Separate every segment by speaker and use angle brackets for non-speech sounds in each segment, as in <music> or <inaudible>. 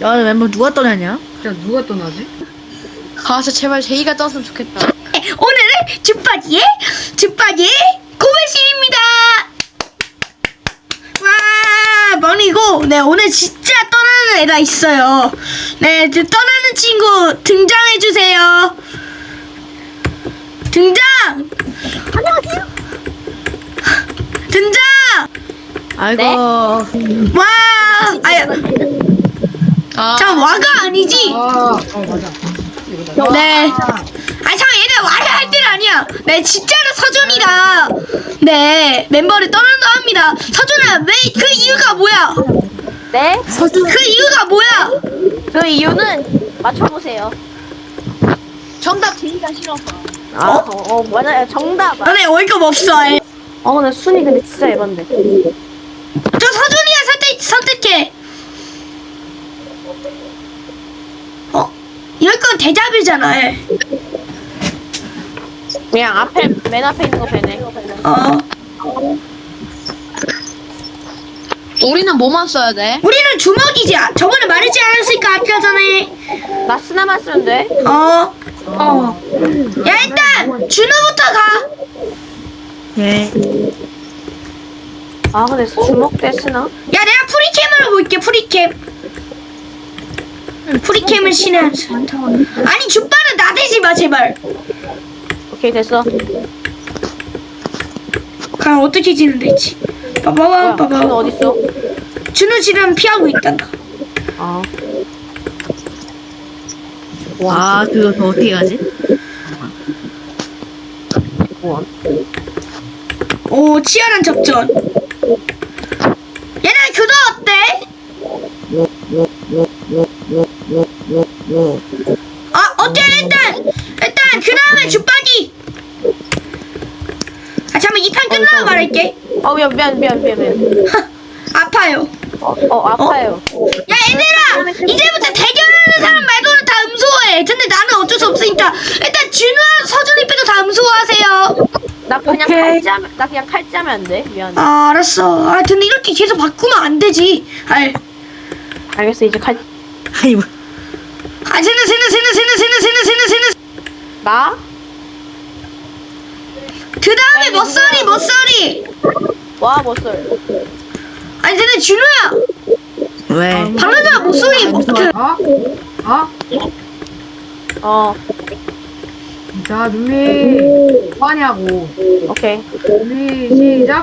Speaker 1: 야 멤버 누가 떠나냐?
Speaker 2: 진짜 누가 떠나지?
Speaker 1: 가서 제발 제이가 떴으면 좋겠다.
Speaker 3: 오늘은 줍바지의 줍바지의 고백신입니다. 와 머니고 네 오늘 진짜 떠나는 애가 있어요. 네그 떠나는 친구 등장해 주세요. 등장. 안녕하세요. 등장.
Speaker 1: 아이고.
Speaker 3: 와 아야
Speaker 1: 아,
Speaker 3: 참 와가 아니지.
Speaker 2: 아, 어 맞아.
Speaker 3: 네. 아, 참, 얘네 와야 할 때는 아니야. 네, 진짜로 서준이가, 네, 멤버를 떠난다 합니다. 서준아, 왜, 그 이유가 뭐야?
Speaker 4: 네?
Speaker 1: 서준.
Speaker 3: 그 이유가 뭐야?
Speaker 4: 그 이유는 맞춰보세요.
Speaker 1: 정답 제이가 싫어서.
Speaker 4: 아, 어, 어, 맞아요. 정답.
Speaker 3: 너네 어이가 없어.
Speaker 4: 어, 근데 순이 근데 진짜 예반데.
Speaker 3: 저 서준이가 선택, 선택해. 이럴 건 대답이잖아. 예.
Speaker 4: 그냥 앞에, 맨 앞에 있는 거 배네.
Speaker 3: 어,
Speaker 1: 우리는 뭐만 써야 돼?
Speaker 3: 우리는 주먹이지. 아, 저번에 말했지 않았을까, 아까 전에.
Speaker 4: 나 스나만 쓰면 돼?
Speaker 3: 어,
Speaker 1: 어.
Speaker 3: 야, 일단, 준호부터 가.
Speaker 1: 예.
Speaker 4: 아, 근데 주먹 대 스나?
Speaker 3: 야, 내가 프리캠으로 볼게, 프리캠. 프리캠을 수. 아니, 줍바는 나대지 마, 제발.
Speaker 4: 오케이, 됐어.
Speaker 3: 그럼 어떻게 지는데, 지 빠바바,
Speaker 4: 뭐야,
Speaker 3: 빠바.
Speaker 4: 준호 어딨어?
Speaker 3: 준호 지금 피하고 있단다.
Speaker 4: 아,
Speaker 1: 와, 그거 더 어떻게 가지?
Speaker 4: 뭐.
Speaker 3: 오, 치열한 접전. 얘네 교도 어때? 아, 어때, 일단. 일단, 그 다음에 줍바기. 아, 잠깐 만, 이 판 끝나고 말할게.
Speaker 4: 어, 미안, 미안, 미안, 미안, 미안.
Speaker 3: 아파요.
Speaker 4: 어, 어, 아파요.
Speaker 3: 야 얘들아 이제부터 대결하는 사람 말고는 다 음소해 근데 나는 어쩔 수 없으니까 일단 준우와 서준이 빼도 다 음소하세요
Speaker 4: 나 그냥
Speaker 1: 오케이.
Speaker 4: 칼자면, 나 그냥 칼자면 안 돼? 미안해.
Speaker 3: 아 알았어 아 근데 이렇게 계속 바꾸면 안 되지 알.
Speaker 4: 알겠어, 이제 칼,
Speaker 1: 아니 뭐.
Speaker 3: 아 세는 세는 세는 세는 세는 세는 세는 세는
Speaker 4: 나?
Speaker 3: 그 다음에 멋소리 멋소리
Speaker 4: 와, 멋설.
Speaker 3: 아니 근데 준우야
Speaker 1: 왜?
Speaker 3: 방금 전에 목소리 뭐, 그,
Speaker 2: 아? 아?
Speaker 4: 어,
Speaker 2: 자, 준비. 뭐 하냐고.
Speaker 4: 오케이.
Speaker 2: 준비, 시작.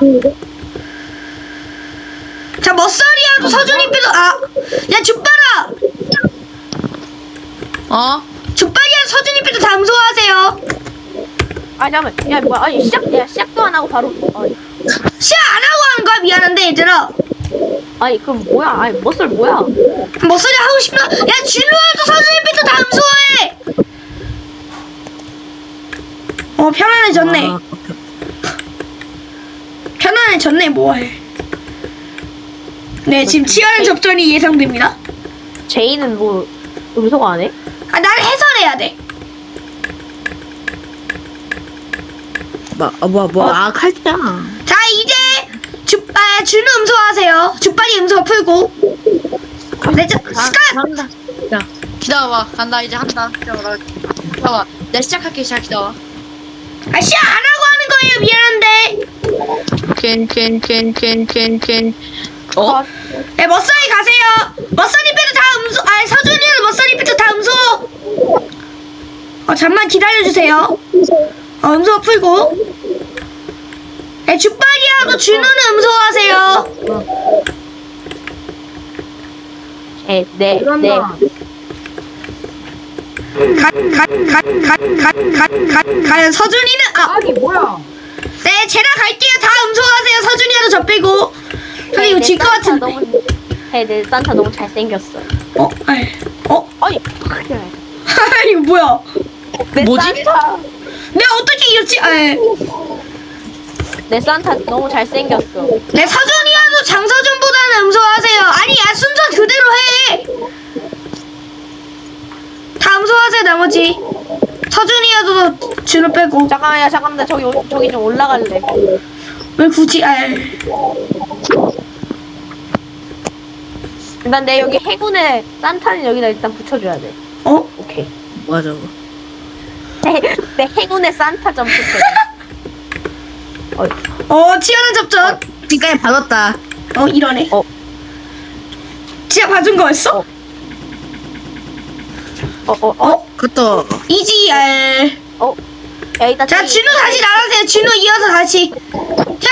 Speaker 3: 자 멋소리하고 서준이 빼도 아야 줍바라
Speaker 1: 어?
Speaker 3: 줍바기하고 서준이 빼도 다 음소하세요
Speaker 4: 아, 잠깐만. 야, 뭐야. 아니, 시작, 야, 시작도 안 하고 바로. 아니,
Speaker 3: 시야 안 하고 하는 거야 미안한데 얘들아
Speaker 4: 아니 그럼 뭐야? 아니, 멋설 뭐야?
Speaker 3: 멋소리 하고 싶나? 야 준우하고 서준이 빼도 다 음소해 어 편안해졌네
Speaker 1: 아,
Speaker 3: 편안해졌네 뭐해 네 지금 치열한 접전이 예상됩니다
Speaker 4: 제이는 뭐, 음소가 안 해?
Speaker 3: 아 해설해야 돼
Speaker 1: 뭐, 어, 뭐, 뭐, 아, 칼장.
Speaker 3: 자 이제 주, 아, 준우 음소하세요 주빨리 음소 풀고 네, 저,
Speaker 4: 아,
Speaker 3: 스카
Speaker 1: 한다. 자, 기다려봐. 간다, 이제 한다. 기다려봐. 기다려봐. 내가 시작할게, 시작, 기다려.
Speaker 3: 아 시야 안 하고 하는 거예요 미안한데
Speaker 1: 캔, 캔, 캔, 캔, 캔, 캔. 어?
Speaker 4: 컷.
Speaker 3: 네 멋소리 가세요 멋소리 빼도 다 음소 아 서준이는 멋소리 빼도 다 음소 어 잠만 기다려주세요 어 음소 풀고 네 주빨리하고 준우는 음소하세요
Speaker 4: 네, 네, 네.
Speaker 2: 그런다.
Speaker 3: 갓갓갓갓갓갓 과연 서준이는 아
Speaker 2: 아니, 뭐야.
Speaker 3: 네, 제가 갈게요. 다 음소하세요. 서준이라도 저 빼고. 근데 이거 내질것
Speaker 4: 산타
Speaker 3: 같은데.
Speaker 4: 너무, 해, 내 산타 너무 잘생겼어.
Speaker 3: 어, 아이, 어,
Speaker 4: 아니, 그래. <laughs>
Speaker 3: 이거 뭐야?
Speaker 4: 내
Speaker 1: 뭐지?
Speaker 4: 산타,
Speaker 3: 내가 어떻게 이겼지? 아이,
Speaker 4: 내 산타 너무 잘생겼어.
Speaker 3: 네, 서준이라도 장서준보다는 음소하세요. 아니, 야, 순서 그대로 해. 다 음소하세요, 나머지. 서준이라도 준호 빼고.
Speaker 4: 잠깐만, 야, 잠깐만, 나 저기, 올- 저기 좀 올라갈래.
Speaker 3: 왜 굳이, 아이.
Speaker 4: 일단 내 여기 해군에 산타는 여기다 일단 붙여줘야 돼.
Speaker 3: 어?
Speaker 4: 오케이.
Speaker 1: 뭐야 저거
Speaker 4: 내, 내 해군에 산타 좀 붙여줘.
Speaker 3: 어 치열한 접전
Speaker 1: 지금까지 받았다
Speaker 3: 어 이러네
Speaker 4: 어.
Speaker 3: 진짜 봐준 거였어?
Speaker 4: 어. 어, 어, 어,
Speaker 3: 어?
Speaker 1: 그것도
Speaker 3: 이지알
Speaker 4: 어. 야, 이따
Speaker 3: 자
Speaker 4: 저기-
Speaker 3: 진우 다시 나가세요 진우 이어서 다시 자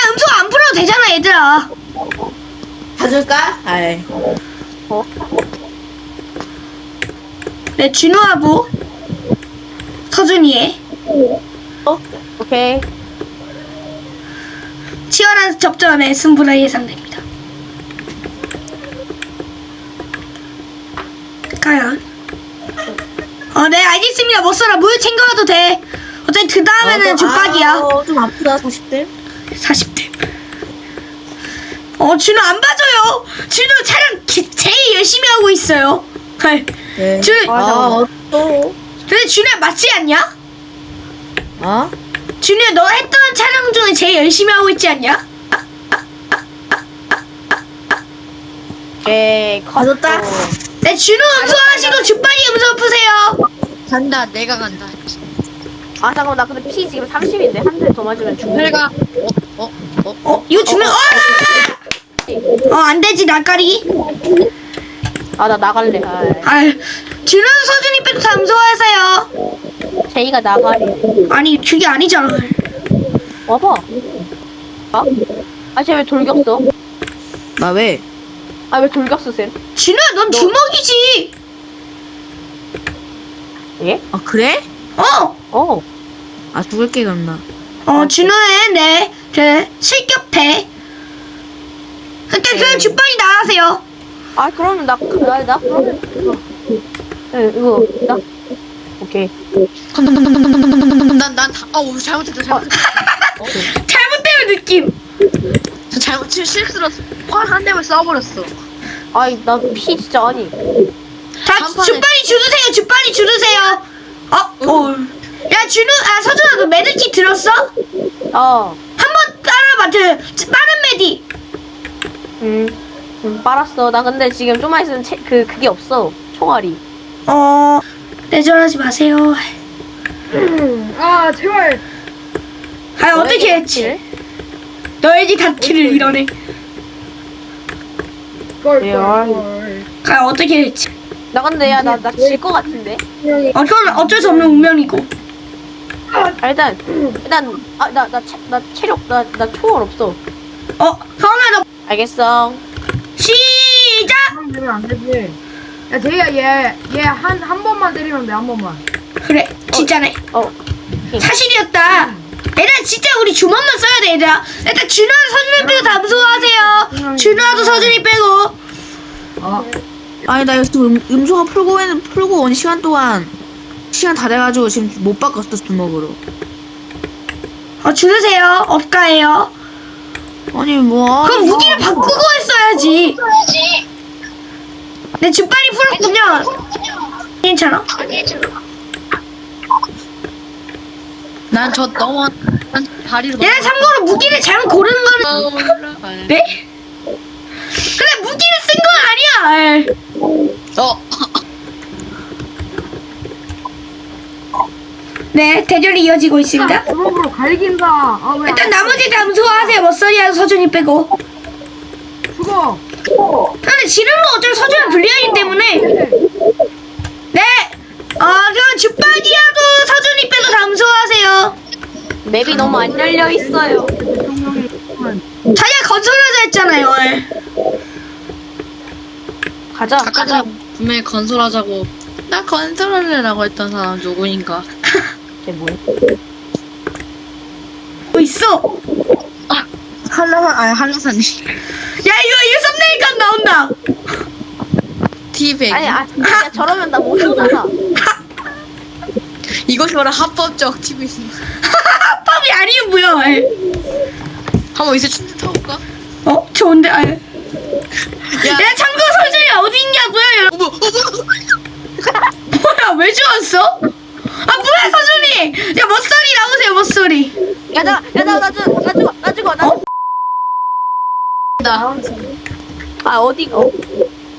Speaker 3: 음소 안 풀어도 되잖아 얘들아
Speaker 1: 봐줄까? 아이
Speaker 4: 어?
Speaker 3: 네 진우하고 서준이의
Speaker 4: 어? 오케이.
Speaker 3: 치열한 접전의 승부가 예상됩니다 과연 어 네 알겠습니다 못써라 물 챙겨와도 돼 어차피 그 다음에는 죽박이야
Speaker 1: 아, 좀 아프다 40대
Speaker 3: 40대. 어, 준호 안 봐줘요. 준호 촬영 기- 제일 열심히 하고 있어요. 헐.
Speaker 1: 네.
Speaker 3: 준,
Speaker 4: 아,
Speaker 1: 아, 또
Speaker 3: 근데 준호야 맞지 않냐?
Speaker 1: 어?
Speaker 3: 준호야 너 했던 촬영 중에 제일 열심히 하고 있지 않냐?
Speaker 4: 오케이. 컷.
Speaker 1: 받았다.
Speaker 3: 네, 준호 음소하시고 주빠리 음소 푸세요.
Speaker 1: 간다 내가 간다
Speaker 4: 아, 잠깐만. 나 근데 피 지금 30인데. 한 대 더 맞으면 죽는
Speaker 1: 내가 어? 어? 어?
Speaker 3: 어, 이거 준호, 어! 어, 안 되지, 나까리.
Speaker 4: 아, 나 나갈래. 아,
Speaker 3: 아, 준호 서준이 다 음소하세요.
Speaker 4: 제이가 나가래.
Speaker 3: 아니, 그게 아니잖아.
Speaker 4: 와봐. 아? 아, 쟤 왜 돌격 써?
Speaker 1: 나 왜?
Speaker 4: 아, 왜 돌격써, 쌤?
Speaker 3: 준호야, 넌
Speaker 4: 너-
Speaker 3: 주먹이지.
Speaker 4: 예?
Speaker 1: 아 그래?
Speaker 3: 어.
Speaker 4: 어.
Speaker 1: 아 죽을게 그럼 나
Speaker 3: 어, 네, 그, 실격패. 일단 그냥 주빨리 나가세요.
Speaker 4: 아, 그러면 나, 나, 나, 그러면, 이거. 네, 이거, 나. 오케이.
Speaker 1: 난난 아우 잘못했다 잘못했다 어, <laughs>
Speaker 3: 잘못되면 느낌.
Speaker 1: 저 잘못 실- 실수로 활한 대만 쏴버렸어
Speaker 4: 아이, 나 피 진짜 아니.
Speaker 3: 자,
Speaker 1: 한 판에-
Speaker 3: 주 빨리 주르세요, 주 빨리 주르세요. 어, 어. 야, 준호, 아, 서준아, 너 메드킷 들었어? 한
Speaker 4: 어.
Speaker 3: 번 따라봐, 그, 빠른 메디.
Speaker 4: 음. 음, 빨았어. 나 근데 지금 좀만 있으면 채, 그, 그게 없어. 총알이.
Speaker 3: 어, 내절하지 마세요.
Speaker 2: 아 제발.
Speaker 3: 아, 어떻게 했지? 너에게 닿기를 이러네.
Speaker 2: 걸,
Speaker 4: 예,
Speaker 2: 걸.
Speaker 4: 아,
Speaker 3: 어떻게 했지?
Speaker 4: 나 근데 야, 나, 나 질 것 같은데?
Speaker 3: 어, 그건 어쩔 수 없는 운명이고.
Speaker 4: 아, 일단, 일단, 아, 나, 나, 체, 나 체력, 나, 나 총알 없어.
Speaker 3: 어, 너,
Speaker 4: 알겠어.
Speaker 3: 시작!
Speaker 2: 되면 안 되지. 야 제이야 얘 얘 한 한 번만 때리면 돼 한 번만.
Speaker 3: 그래, 진짜네.
Speaker 4: 어.
Speaker 3: 사실이었다. 얘들아, 진짜 우리 주먹만 써야 돼, 얘들아. 일단, 준호도 서준이 빼고 다 무서워하세요. 준호도 서준이 빼고.
Speaker 2: 어.
Speaker 1: 아니 나 지금 음, 음소가 풀고 있는 풀고 온 시간 동안 시간 다 돼가지고 지금 못 바꿨어 주먹으로
Speaker 3: 어, 주르세요. 업가예요.
Speaker 1: 아니 뭐
Speaker 3: 그럼 무기를 바꾸고 했어야지. 내 주빨이 풀었군요. 괜찮아.
Speaker 1: 난 저 너무 난 다리로
Speaker 3: 얘네 참고로 무기를 잘못 고르는 거는 <laughs>
Speaker 1: 올라가네.
Speaker 3: 네? 근데 무기를 쓴 건 아니야.
Speaker 1: 어
Speaker 3: 네, 대결이 이어지고 있습니다.
Speaker 2: 주먹으로 갈긴다. 아 왜?
Speaker 3: 일단 나머지 다 무서워하세요. 머싸리하고 서준이 빼고.
Speaker 2: 죽어.
Speaker 3: 근데 지름은 어차피 서준은 불리하기 때문에 네. 어, 그럼 주빨기하고 서준이 빼고 다 무서워하세요.
Speaker 4: 맵이 너무 안 열려 있어요.
Speaker 2: 대통령이
Speaker 3: 자기가 건설하자 했잖아요.
Speaker 4: 가자.
Speaker 1: 아까 분명히 건설하자고 나 건설할래라고 했던 사람 누구인가
Speaker 4: 쟤 뭐야?
Speaker 3: 뭐 있어?
Speaker 1: 한라산 아니 한라산이
Speaker 3: 야 이거 이거 썸네일각 나온다.
Speaker 1: 티백
Speaker 4: 아니, 아, 야, 저러면 나못 쏘잖아. <laughs>
Speaker 1: 이것이 바로 합법적 TV <laughs>
Speaker 3: 합법이 아니면 뭐야? 에이.
Speaker 1: 한번 이제 춘대 타볼까?
Speaker 3: 어 좋은데. 아. 야
Speaker 1: 야
Speaker 3: 참고 서준이 어디 있냐고요? 여러분.
Speaker 1: 어머 어머 <laughs>
Speaker 3: 뭐야 왜 죽었어? 아 뭐야 서준 이? 야 멋소리 나오세요 멋소리.
Speaker 4: 야, 나, 야, 나, 나 죽어, 나 죽어, 나 죽어, 나
Speaker 3: 어?
Speaker 4: 아, 어디, 어.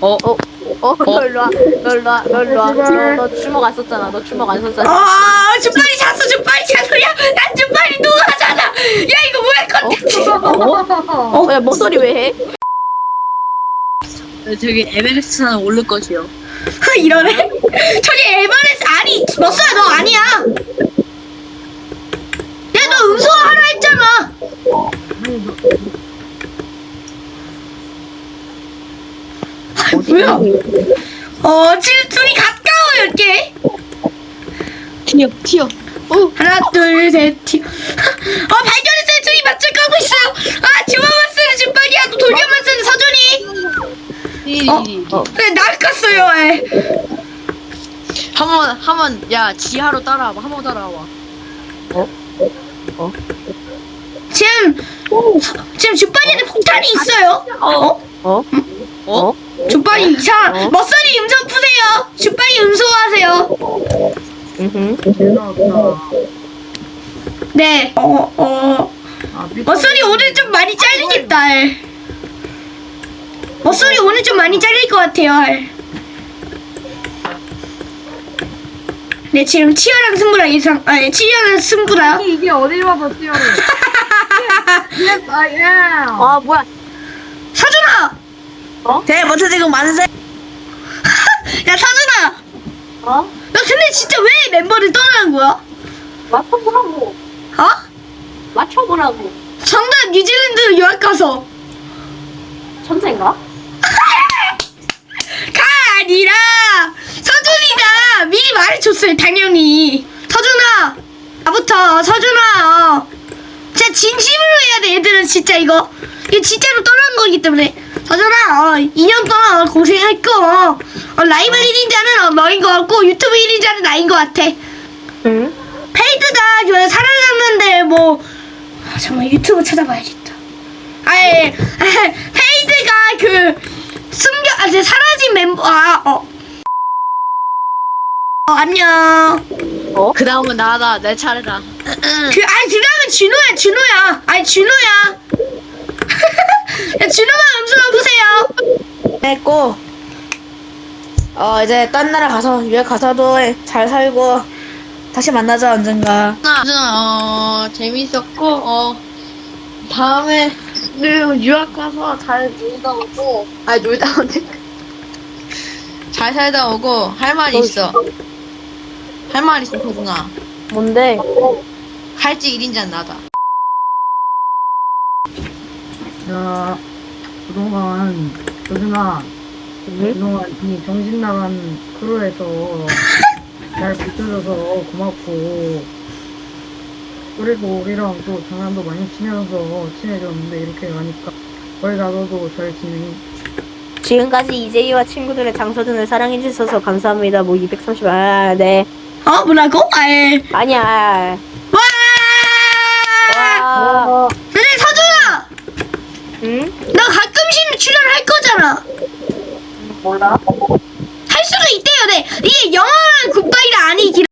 Speaker 4: 어, 어, 어, 너 일로 와. 너 일로 와. 너 일로 와. 너, 너 주먹 안 썼잖아. 너 주먹 안 썼잖아.
Speaker 3: 아, 주빨이 찼어, 주빨이 찼어. 야, 난 주빨이 누가 하잖아. 야, 이거 뭐야, 컨텐츠.
Speaker 4: 어, 야, 목소리 왜 해?
Speaker 1: 저기 에베레스트는 오를 것이요.
Speaker 3: 이러네. <laughs> 저기 에버레스 아니, 머싸 너 아니야. 야, 너 음소거 하라 했잖아. 뭐야? 어, 지금 둘이 가까워 이렇게.
Speaker 1: 튀어, 튀어.
Speaker 3: 하나, 둘, 셋, 티. <laughs> 어, 발견했어요. 둘이 맞짱 까고 있어요. 아, 주먹만 쓰는 주빨이야. 너 돌격만 쓰는 서준이. 어?
Speaker 4: 어.
Speaker 3: 그래, 날 깠어요. 에.
Speaker 1: 한번, 한번, 야, 지하로 따라와봐. 한 번 따라와봐.
Speaker 3: 지금, 지금 주빨이한테 폭탄이 있어요. 어?
Speaker 4: 어? 어?
Speaker 3: 주빨이 이상.
Speaker 4: 어?
Speaker 3: 머싸리 음소 푸세요. 주빨이 음소하세요. 네. 어, 어.
Speaker 2: 아
Speaker 3: 머싸리 오늘 좀 많이 잘리겠다. 에. 머싸리 오늘 좀 많이 잘릴 것 같아요. 에. 네, 지금 치열한 승부라 예상, 아니, 치열한 승부라.
Speaker 2: 아니 이게 어딜 봐서 뛰어래. Yes I am.
Speaker 4: 아, 뭐야.
Speaker 3: 서준아!
Speaker 1: 대, 먼저 지금 만세. <laughs>
Speaker 3: 야, 서준아!
Speaker 4: 어?
Speaker 3: 너 근데 진짜 왜 멤버를 떠나는 거야?
Speaker 4: 맞춰보라고.
Speaker 3: 어?
Speaker 4: 맞춰보라고.
Speaker 3: 정답 뉴질랜드 유학 가서.
Speaker 4: 천재인가?
Speaker 3: 가 아니라 서준이가 미리 말해줬어요 당연히 서준아 나부터 서준아 어. 진짜 진심으로 해야 돼 얘들은 진짜 이거 이거 진짜로 떠난 거기 때문에 서준아 어, 2년 동안 고생했고 어, 어, 라이벌 1인자는 어, 너인 것 같고 유튜브 1인자는 나인 것 같아
Speaker 4: 응?
Speaker 3: 페이드가 그 살아남는데 뭐 아, 정말 유튜브 찾아봐야겠다. 아예 <laughs> 페이드가 그 숨겨 아 이제 사라진 멤버 아 어. 어 안녕.
Speaker 1: 그 다음은 나다. 내 차례다.
Speaker 3: 그 아니 그다음에 진호야 진호야. 아니 진호야. 야, <laughs> 진호만 음성 보세요.
Speaker 1: 했고, 어, 이제 딴 나라 가서, 유학 가서도 잘 살고, 다시 만나자, 언젠가. 어, 재밌었고, 어, 다음에, 유학 가서 잘 놀다 오고, 아니, 놀다 오네. 잘 살다 오고, 할 말이 있어. 할말 있어, 소중아.
Speaker 4: 뭔데?
Speaker 1: 할지 1인자는 나다.
Speaker 2: 야 그동안 조준아
Speaker 4: 응?
Speaker 2: 그동안 이 정신 나간 크루에서 <laughs> 날 붙여줘서 고맙고 그리고 우리랑 또 장난도 많이 치면서 친해졌는데 이렇게 가니까 거기 가서도 잘 지내.
Speaker 4: 지금까지 이재희와 친구들의 장서준을 사랑해주셔서 감사합니다. 뭐 230, 아, 네.
Speaker 3: 어 뭐라고? 아예
Speaker 4: 아니야.
Speaker 3: 와.
Speaker 4: 와.
Speaker 2: 어,
Speaker 3: 근데 서준아
Speaker 4: 응?
Speaker 3: 너 가끔씩 출연할 거잖아.
Speaker 4: 몰라.
Speaker 3: 할 수도 있대요, 네. 이게 영원한 굿바이가 아니길.